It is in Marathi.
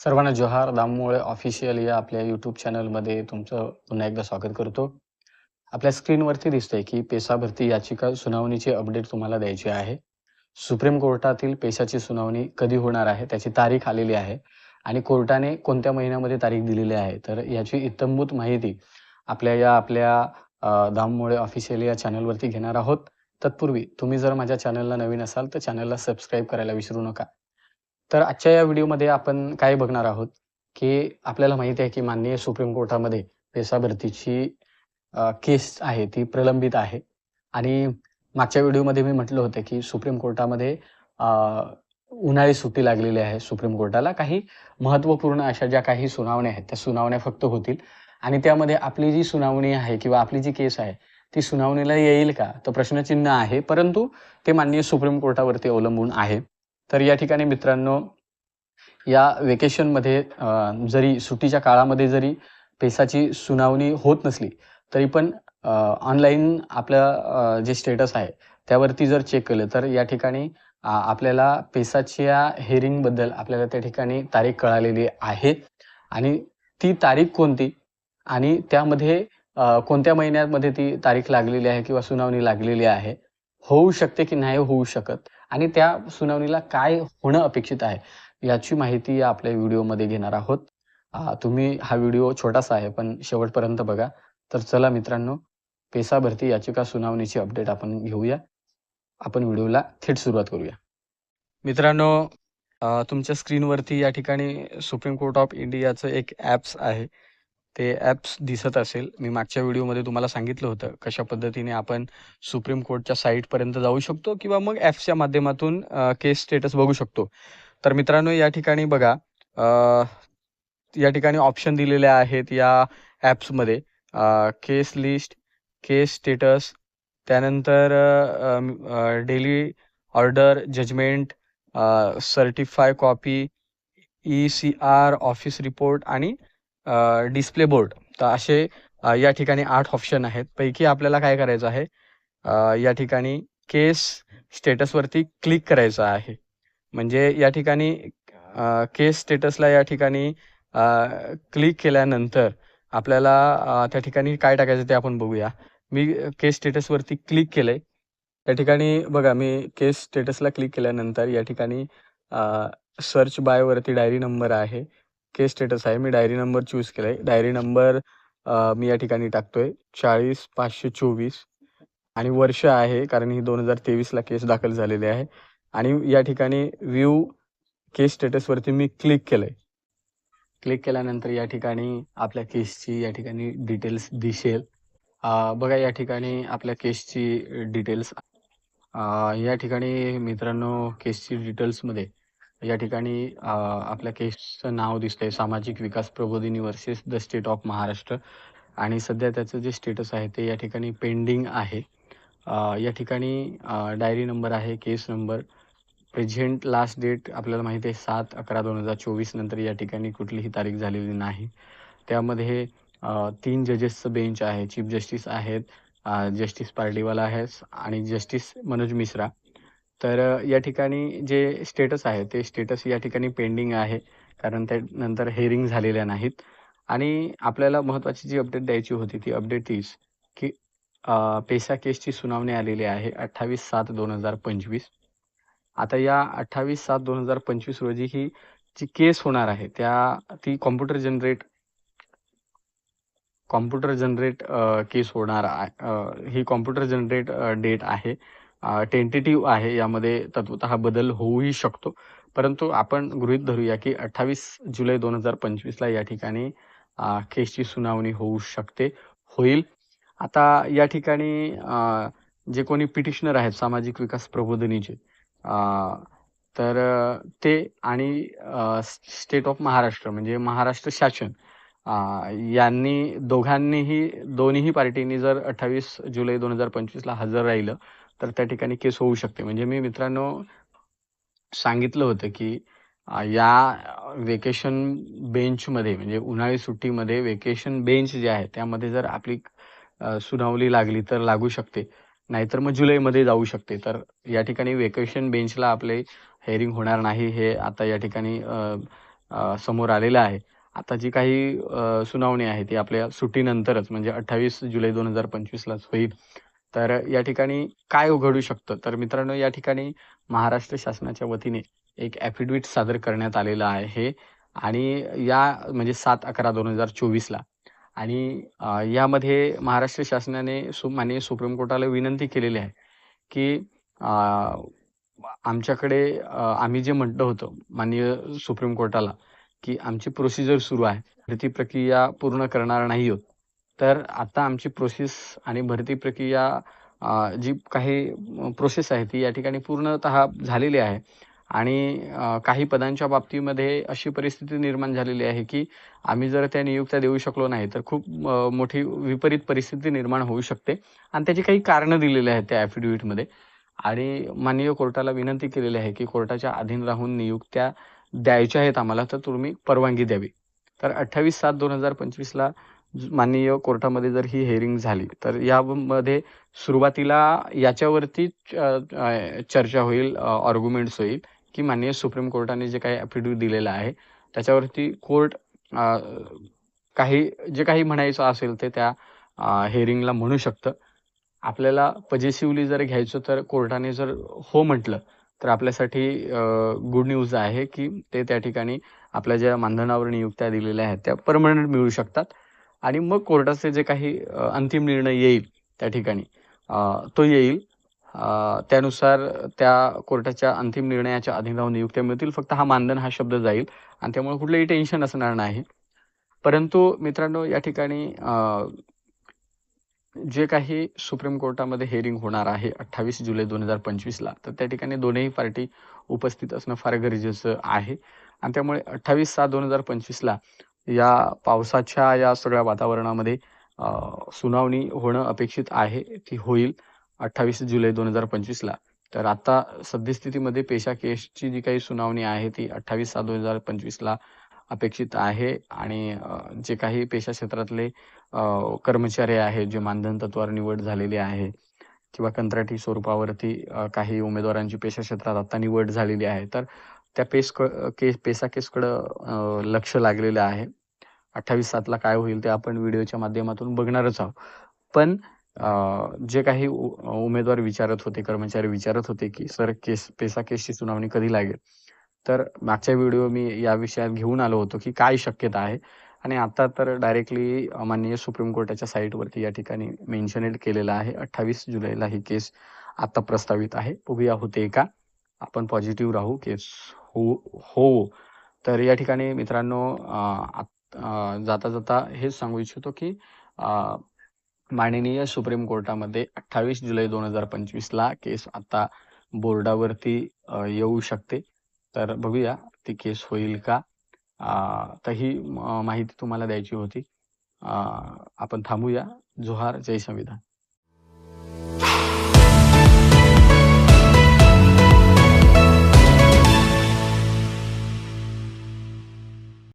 सर्वांना जोहार. दाममुळे ऑफिशियल या आपल्या यूट्यूब चॅनलमध्ये तुमचं पुन्हा एकदा स्वागत करतो. आपल्या स्क्रीनवरती दिसतंय की पेसा भरती याचिका सुनावणीची अपडेट तुम्हाला द्यायची आहे. सुप्रीम कोर्टातील पेशाची सुनावणी कधी होणार आहे त्याची तारीख आलेली आहे आणि कोर्टाने कोणत्या महिन्यामध्ये तारीख दिलेली आहे तर याची इत्तंभूत माहिती आपल्या या आपल्या दाममुळे ऑफिशियल या चॅनलवरती घेणार आहोत. तत्पूर्वी तुम्ही जर माझ्या चॅनलला नवीन असाल तर चॅनलला सबस्क्राईब करायला विसरू नका. तर आजच्या या व्हिडिओमध्ये आपण काय बघणार आहोत? की आपल्याला माहिती आहे की माननीय सुप्रीम कोर्टामध्ये पेसा भरतीची केस आहे ती प्रलंबित आहे. आणि मागच्या व्हिडिओमध्ये मी म्हटलं होतं की सुप्रीम कोर्टामध्ये उन्हाळी सुट्टी लागलेली आहे सुप्रीम कोर्टाला. काही महत्त्वपूर्ण अशा ज्या काही सुनावण्या आहेत त्या सुनावण्या फक्त होतील. आणि त्यामध्ये आपली जी सुनावणी आहे किंवा आपली जी केस आहे ती सुनावणीला येईल का? तर प्रश्नचिन्ह आहे परंतु ते माननीय सुप्रीम कोर्टावरती अवलंबून आहे. तर या ठिकाणी मित्रांनो या वेकेशनमध्ये जरी सुट्टीच्या काळामध्ये जरी पेसाची सुनावणी होत नसली तरी पण ऑनलाईन आपलं जे स्टेटस आहे त्यावरती जर चेक केलं तर या ठिकाणी आपल्याला पेसाच्या हेअरिंगबद्दल आपल्याला त्या ठिकाणी तारीख कळालेली आहे. आणि ती तारीख कोणती? आणि त्यामध्ये कोणत्या महिन्यामध्ये ती तारीख लागलेली आहे किंवा सुनावणी लागलेली आहे? होऊ शकते की नाही होऊ शकत? आणि त्या सुनावणीला काय होणं अपेक्षित आहे याची माहिती या आपल्या व्हिडिओमध्ये घेणार आहोत. तुम्ही हा व्हिडिओ छोटासा आहे पण शेवटपर्यंत बघा. तर चला मित्रांनो पेसा भरती याचिका सुनावणीची अपडेट आपण घेऊया. आपण व्हिडिओला थेट सुरुवात करूया. मित्रांनो तुमच्या स्क्रीनवरती या ठिकाणी सुप्रीम कोर्ट ऑफ इंडियाचं एक ॲप्स आहे. ते ॲप्स दिसत असेल. मी मागच्या व्हिडिओमध्ये तुम्हाला सांगितलं होतं कशा पद्धतीने आपण सुप्रीम कोर्टच्या साईटपर्यंत जाऊ शकतो किंवा मग ॲप्सच्या माध्यमातून केस स्टेटस बघू शकतो. तर मित्रांनो या ठिकाणी बघा या ठिकाणी ऑप्शन दिलेले आहेत या ॲप्समध्ये केस लिस्ट केस स्टेटस त्यानंतर daily order judgment certify copy E C R office report आणि डिस्प्ले बोर्ड तर असे या ठिकाणी आठ ऑप्शन आहेत. पैकी आपल्याला काय करायचं आहे? या ठिकाणी केस स्टेटसवरती क्लिक करायचं आहे. म्हणजे या ठिकाणी केस स्टेटसला या ठिकाणी क्लिक केल्यानंतर आपल्याला त्या ठिकाणी काय टाकायचं ते आपण बघूया. मी केस स्टेटसवरती क्लिक केलं आहे त्या ठिकाणी बघा मी केस स्टेटसला क्लिक केल्यानंतर या ठिकाणी सर्च बायवरती डायरी नंबर आहे. केस स्टेटस आहे. मी डायरी नंबर चूज केलाय. डायरी नंबर मी या ठिकाणी टाकतोय. चाळीस पाचशे चोवीस आणि वर्ष आहे कारण ही दोन हजार तेवीसला केस दाखल झालेली आहे. आणि या ठिकाणी व्ह्यू केस स्टेटसवरती मी क्लिक केलंय. क्लिक केल्यानंतर या ठिकाणी आपल्या केसची या ठिकाणी डिटेल्स दिसेल. बघा या ठिकाणी आपल्या केसची डिटेल्स या ठिकाणी मित्रांनो केसची डिटेल्समध्ये या ठिकाणी आपल्या केसचं नाव दिसतंय. सामाजिक विकास प्रबोधिनी versus the state of Maharashtra. आणि सध्या त्याचं जे स्टेटस आहे ते या ठिकाणी पेंडिंग आहे. या ठिकाणी डायरी नंबर आहे case number. Present last date आपल्याला माहिती आहे सात अकरा दोन हजार चोवीस नंतर या ठिकाणी कुठलीही तारीख झालेली नाही. त्यामध्ये तीन जजेसचं बेंच आहे चीफ जस्टिस आहेत जस्टिस पार्टीवाला आहे आणि जस्टिस मनोज मिश्रा. तर या ठिकाणी जे स्टेटस आहे ते स्टेटस या ठिकाणी पेंडिंग आहे. कारण त्यानंतर हेअरिंग झालेल्या नाहीत. आणि आपल्याला महत्त्वाची जी अपडेट द्यायची होती ती अपडेट तीच की पेसा केसची सुनावणी आलेली आहे अठ्ठावीस सात दोन हजार पंचवीस. आता या अठ्ठावीस सात दोन हजार पंचवीस रोजी ही जी केस होणार आहे त्या ती computer generate computer generate case होणार ही कॉम्प्युटर जनरेट डेट आहे. टेंटेटिव्ह आहे यामध्ये तत्वत बदल होऊही शकतो. परंतु आपण गृहीत धरूया की अठ्ठावीस जुलै दोन हजार पंचवीसला या ठिकाणी केसची सुनावणी होऊ शकते होईल. आता या ठिकाणी जे कोणी पिटिशनर आहेत सामाजिक विकास प्रबोधनीचे तर ते आणि स्टेट ऑफ महाराष्ट्र म्हणजे महाराष्ट्र शासन यांनी दोघांनीही दोन्हीही पार्टींनी जर अठ्ठावीस जुलै दोन हजार पंचवीसला हजर राहिलं तर त्या ठिकाणी केस होऊ शकते म्हणजे मी मित्रांनो सांगितलं होतं की या वेकेशन बेंचमध्ये म्हणजे उन्हाळी सुट्टीमध्ये वेकेशन बेंच जे आहे त्यामध्ये जर आपली सुनावली सुनावणी लागली तर लागू शकते नाहीतर मग जुलैमध्ये जाऊ शकते तर या ठिकाणी वेकेशन बेंचला आपले हेअरिंग होणार नाही हे आता या ठिकाणी समोर आलेलं आहे. आता जी काही सुनावणी आहे ती आपल्या सुट्टीनंतरच म्हणजे 28 जुलै 2025लाच होईल. तर या ठिकाणी काय उघडू शकतं? तर मित्रांनो या ठिकाणी महाराष्ट्र शासनाच्या वतीने एक ॲफिडेव्हिट सादर करण्यात आलेलं आहे आणि या म्हणजे 7/11/2024ला आणि यामध्ये महाराष्ट्र शासनाने सु माननीय सुप्रीम कोर्टाला विनंती केलेली आहे, की आमच्याकडे आम्ही जे म्हटलं होतं माननीय सुप्रीम कोर्टाला, की आमची प्रोसिजर सुरू आहे. भरती प्रक्रिया पूर्ण करणार नाही होत तर आता आमची प्रोसेस आणि भरती प्रक्रिया जी काही प्रोसेस आहे ती या ठिकाणी पूर्णतः झालेली आहे. आणि काही पदांच्या बाबतीमध्ये अशी परिस्थिती निर्माण झालेली आहे, की आम्ही जर त्या नियुक्त्या देऊ शकलो नाही, तर खूप मोठी विपरीत परिस्थिती निर्माण होऊ शकते. आणि त्याची काही कारणं दिलेली आहेत त्या ॲफिडेव्हिटमध्ये आणि माननीय कोर्टाला विनंती केलेली आहे, की कोर्टाच्या अधीन राहून नियुक्त्या द्यायच्या आहेत आम्हाला, तर तुम्ही परवानगी द्यावी. तर 28/7/2025ला माननीय कोर्टामध्ये जर ही हेअरिंग झाली, तर यामध्ये सुरुवातीला याच्यावरती चर्चा होईल, अ, आर्ग्युमेंट्स होईल, की माननीय सुप्रीम कोर्टाने जे काही ॲफिडेव्हिट दिलेलं आहे, त्याच्यावरती कोर्ट काही जे काही म्हणायचं असेल ते त्या हेअरिंगला म्हणू शकतं. आपल्याला पजेसिव्हली जर घ्यायचं तर कोर्टाने जर हो म्हटलं, तर आपल्यासाठी गुड न्यूज आहे, की ते त्या ठिकाणी आपल्या ज्या मानधनावर नियुक्त्या दिलेल्या आहेत, त्या परमनंट मिळू शकतात आणि मग कोर्टाचे जे काही अंतिम निर्णय येईल त्या ठिकाणी तो येईल. त्यानुसार त्या कोर्टाच्या अंतिम निर्णयाच्या अधीन राहून नियुक्त्या मिळतील. फक्त हा मानधन हा शब्द जाईल आणि त्यामुळे कुठलंही टेन्शन असणार नाही. परंतु मित्रांनो या ठिकाणी जे काही सुप्रीम कोर्टामध्ये हेअरिंग होणार आहे 28 जुलै 2025ला, तर त्या ठिकाणी दोन्ही पार्टी उपस्थित असणं फार गरजेचं आहे आणि त्यामुळे 28/7/2025ला या पावसाच्या या सगळ्या वातावरणामध्ये सुनावणी होणं अपेक्षित आहे. ती होईल 28 जुलै 2025ला. तर आता सद्यस्थितीमध्ये पेशा केसची जी काही सुनावणी आहे ती 28/7/2025ला अपेक्षित आहे आणि जे काही पेशा क्षेत्रातले कर्मचारी आहेत, जे मानधन तत्वावर निवड झालेली आहे किंवा कंत्राटी स्वरूपावरती काही उमेदवारांची पेशा क्षेत्रात आता निवड झालेली आहे. तर त्या पेस क केस पेसा केसकडं लक्ष लागलेलं आहे. 28/7ला काय होईल ते आपण व्हिडिओच्या माध्यमातून बघणारच आहोत. पण जे काही उमेदवार विचारत होते, कर्मचारी विचारत होते, की सर केस पेसा केसची सुनावणी कधी लागेल? तर मागच्या व्हिडिओ मी या विषयात घेऊन आलो होतो, की काय शक्यता आहे आणि आता तर डायरेक्टली माननीय सुप्रीम कोर्टाच्या साईटवरती या ठिकाणी मेन्शनेड केलेलं आहे. 28 जुलैला ही केस आता प्रस्तावित आहे. बघूया होते का? आपण पॉझिटिव्ह राहू, केस हो हो. तर या ठिकाणी मित्रांनो जाता-जाता हेच सांगू इच्छितो, की माननीय सुप्रीम कोर्टामध्ये 28 जुलै 2025ला केस आता बोर्डावरती येऊ शकते. तर बघूया ती केस होईल का? तर ही माहिती तुम्हाला द्यायची होती. आपण थांबूया. जोहार, जय संविधान.